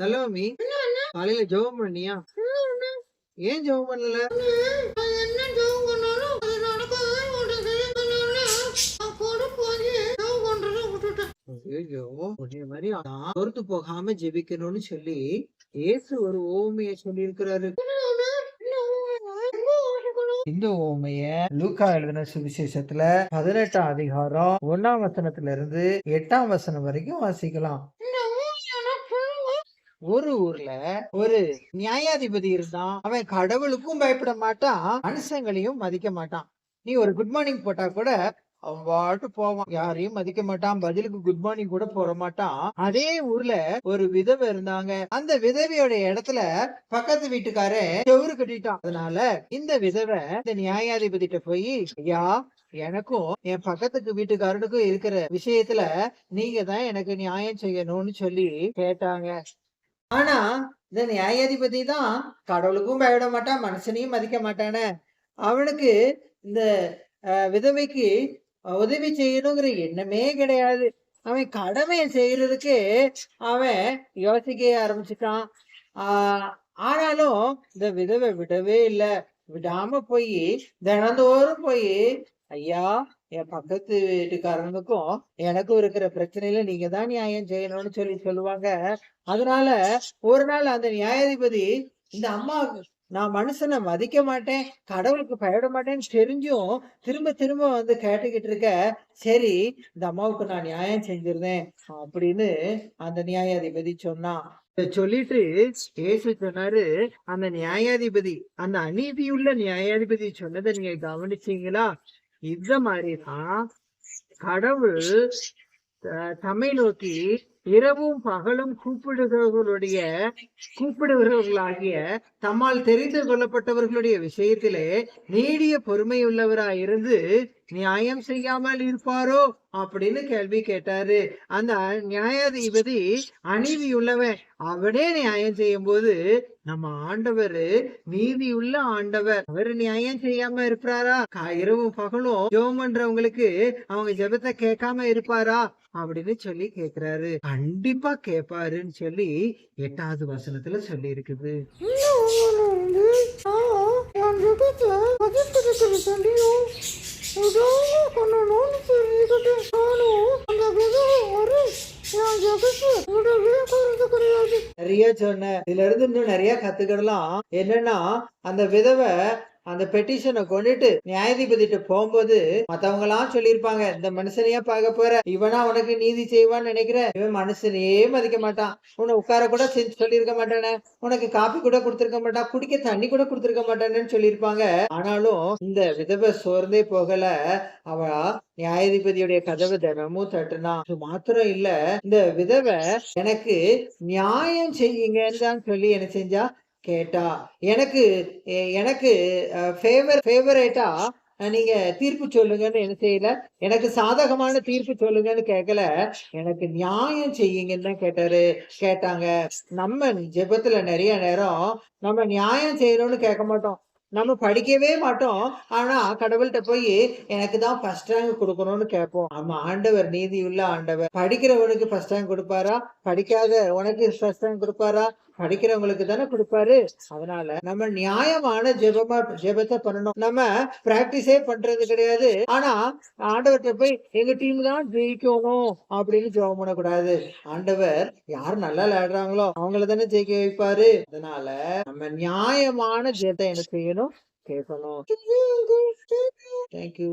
செல்லவாமி காலையில ஜெபம் பண்ணியா? ஏன் ஜெபம் பண்ணல? ஐயோ மாதிரி போகாம ஜெபிக்கணும்னு சொல்லி இயேசு ஒரு ஓமைய சொல்லி இருக்கிறாரு இந்த ஓமைய லூக்கா எழுதின சுவிசேஷத்துல பதினெட்டாம் அதிகாரம் ஒன்னாம் வசனத்துல இருந்து எட்டாம் வசனம் வரைக்கும் வாசிக்கலாம். ஒரு ஊர்ல ஒரு நியாயாதிபதி இருந்தான். அவன் கடவுளுக்கும் பயப்பட மாட்டான். மனுஷங்களையும் மதிக்க மாட்டான். நீ ஒரு குட் மார்னிங் போட்டா கூட அவன் பாட்டு போவான். யாரையும் மதிக்க மாட்டான். பதிலுக்கு குட் மார்னிங் கூட போற மாட்டான். அதே ஊர்ல ஒரு விதவை இருந்தாங்க. அந்த விதவையோட இடத்துல பக்கத்து வீட்டுக்காரன் செவுரு கட்டிட்டான். அதனால இந்த விதவை இந்த நியாயாதிபதிட்ட போய் ஐயா எனக்கும் என் பக்கத்துக்கு வீட்டுக்காரனுக்கும் இருக்கிற விஷயத்துல நீங்க தான் எனக்கு நியாயம் செய்யணும்னு சொல்லி கேட்டாங்க. ஆனா இந்த நியாயாதிபதி தான் கடவுளுக்கும் பயப்பட மாட்டான் மனுஷனையும் மதிக்க மாட்டானே. அவனுக்கு இந்த விதவைக்கு உதவி செய்யணுங்கிற எண்ணமே கிடையாது. அவன் கடமையை செய்யறதுக்கு அவன் யோசிக்க ஆரம்பிச்சுட்டான். ஆஹ் ஆனாலும் இந்த விதவை விடவே இல்லை. விடாம போய் தினந்தோறும் போய் ஐயா என் பக்கத்து வீட்டுக்காரனுக்கும் எனக்கும் இருக்கிற பிரச்சனையில நீங்க தான் நியாயம் செய்யணும்னு சொல்லி சொல்லுவாங்க. அதனால ஒரு நாள் அந்த நியாயாதிபதி இந்த அம்மா நான் மனுஷனை மதிக்க மாட்டேன் கடவுளுக்கு பயப்பட மாட்டேன்னு தெரிஞ்சும் திரும்ப திரும்ப வந்து கேட்டுக்கிட்டு இருக்க சரி இந்த அம்மாவுக்கு நான் நியாயம் செஞ்சிருந்தேன் அப்படின்னு அந்த நியாயாதிபதி சொன்னான் இத சொல்லிட்டு ஏசு சொன்னாரு அந்த நியாயாதிபதி அந்த அநீதியுள்ள நியாயாதிபதி சொன்னதை நீங்க கவனிச்சீங்களா? இந்த மாதிரிதான் கடவுள் தம்மை நோக்கி இரவும் பகலும் கூப்பிடுகிறவர்களுடைய கூப்பிடுகிறவர்களாகிய தம்மால் தெரிந்து கொள்ளப்பட்டவர்களுடைய விஷயத்திலே நீடிய பொறுமையுள்ளவராயிருந்து நியாயம் செய்யாமல் இருப்பாரோ அப்படின்னு கேள்வி கேட்டாரு. அந்த நியாயாதிபதி அநீதியுள்ளவன். அவனே நியாயம் செய்யும் போது நம்ம ஆண்டவர் நீதியுள்ள ஆண்டவர். அவர் நியாயம் செய்யாம இருப்பாரா? இரவும் பகலும் ஜோம் பண்றவங்களுக்கு அவங்க ஜெபத்தை கேட்காம இருப்பாரா? அப்படின்னு சொல்லி கேக்குறாரு. கண்டிப்பா கேட்பாருன்னு சொல்லி எட்டாவது வசனத்துல சொல்லி இருக்குது நிறைய சொன்னேன் இதுல இருந்து இன்னும் நிறைய கத்துக்கிடலாம். என்னன்னா அந்த விதவை அந்த பெட்டிஷனை கொண்டுட்டு நியாயாதிபதிட்டு போகும்போது மத்தவங்க எல்லாம் சொல்லியிருப்பாங்க இந்த மனுஷனையே பார்க்க போற? இவனா உனக்கு நீதி செய்வான்னு நினைக்கிற இவன் மனுஷனையே மதிக்க மாட்டான். உன்னை உட்கார கூட செஞ்சு சொல்லியிருக்க மாட்டானே. உனக்கு காப்பி கூட கொடுத்துருக்க மாட்டான். குடிக்க தண்ணி கூட கொடுத்துருக்க மாட்டானேன்னு சொல்லியிருப்பாங்க. ஆனாலும் இந்த விதவை சோர்ந்தே போகல. அவ நியாயாதிபதியுடைய கதவை தினமும் தட்டுனா. அது மாத்திரம் இல்ல. இந்த விதவை எனக்கு நியாயம் செய்யுங்கன்னு தான் சொல்லி என்ன செஞ்சா கேட்டா. எனக்கு எனக்கு ஃபேவர் ஃபேவரேட்டா நீங்க தீர்ப்பு சொல்லுங்கன்னு என்ன செய்யல? எனக்கு சாதகமான தீர்ப்பு சொல்லுங்கன்னு கேட்கல எனக்கு நியாயம் செய்யுங்கன்னு தான் கேட்டாரு. கேட்டாங்க. நம்ம ஜெபத்துல நிறைய நேரம் நம்ம நியாயம் செய்யணும்னு கேட்க மாட்டோம். நம்ம படிக்கவே மாட்டோம். ஆனா கடவுள்கிட்ட போய் எனக்கு தான் ஃபர்ஸ்ட் ரேங்க் கொடுக்கணும்னு கேட்போம். ஆமா ஆண்டவர் நீதி உள்ள ஆண்டவர். படிக்கிறவனுக்கு ஃபர்ஸ்ட் ரேங்க் கொடுப்பாரா? படிக்காத உனக்கு ஃபர்ஸ்ட் ரேங்க் கொடுப்பாரா? படிக்கிறவங்களுக்கு தானே கொடுப்பாரு. அதனால நம்ம நியாயமான ஜெபமா ஜெபத்தை பண்ணணும். நம்ம பிராக்டிஸே பண்றது கிடையாது. ஆனா ஆண்டவர்கிட்ட போய் எங்க டீம் தான் ஜெயிக்கணும் அப்படின்னு ஜெபம் பண்ணக்கூடாது. ஆண்டவர் யார் நல்லா விளையாடுறாங்களோ அவங்கள தானே ஜெயிக்க வைப்பாரு. அதனால நம்ம நியாயமான ஜெபத்தை என்ன செய்யணும். கேட்கணும். தேங்க்யூ